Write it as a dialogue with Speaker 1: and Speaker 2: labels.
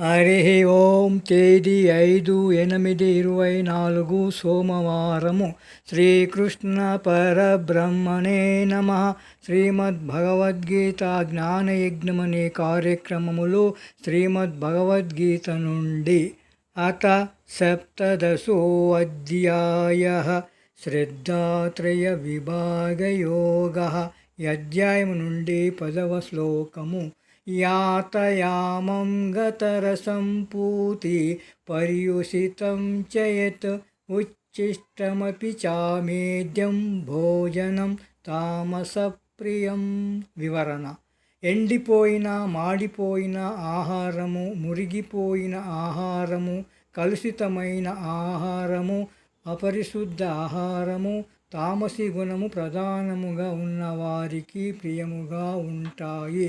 Speaker 1: హరి ఓం తేదీ ఐదు ఎనిమిది ఇరవై నాలుగు సోమవారము. శ్రీకృష్ణ పరబ్రహ్మణే నమ. శ్రీమద్ జ్ఞానయజ్ఞమనే జ్ఞానయజ్ఞం అనే కార్యక్రమములో శ్రీమద్ భగవద్గీత నుండి అత సప్తదశోऽధ్యాయ శ్రద్ధాత్రయ విభాగయోగ. అధ్యాయము నుండి పదవ శ్లోకము. యాతయామం గతరసం పూతి పర్యుషితం చయత్ ఉచ్ఛిష్టమపి చామేద్యం భోజనం తామసప్రియం వివరణ ఎండిపోయిన మాడిపోయిన ఆహారము మురిగిపోయిన ఆహారము కలుషితమైన ఆహారము అపరిశుద్ధ ఆహారము తామసి గుణము ప్రధానముగా ఉన్నవారికి ప్రియముగా ఉంటాయి.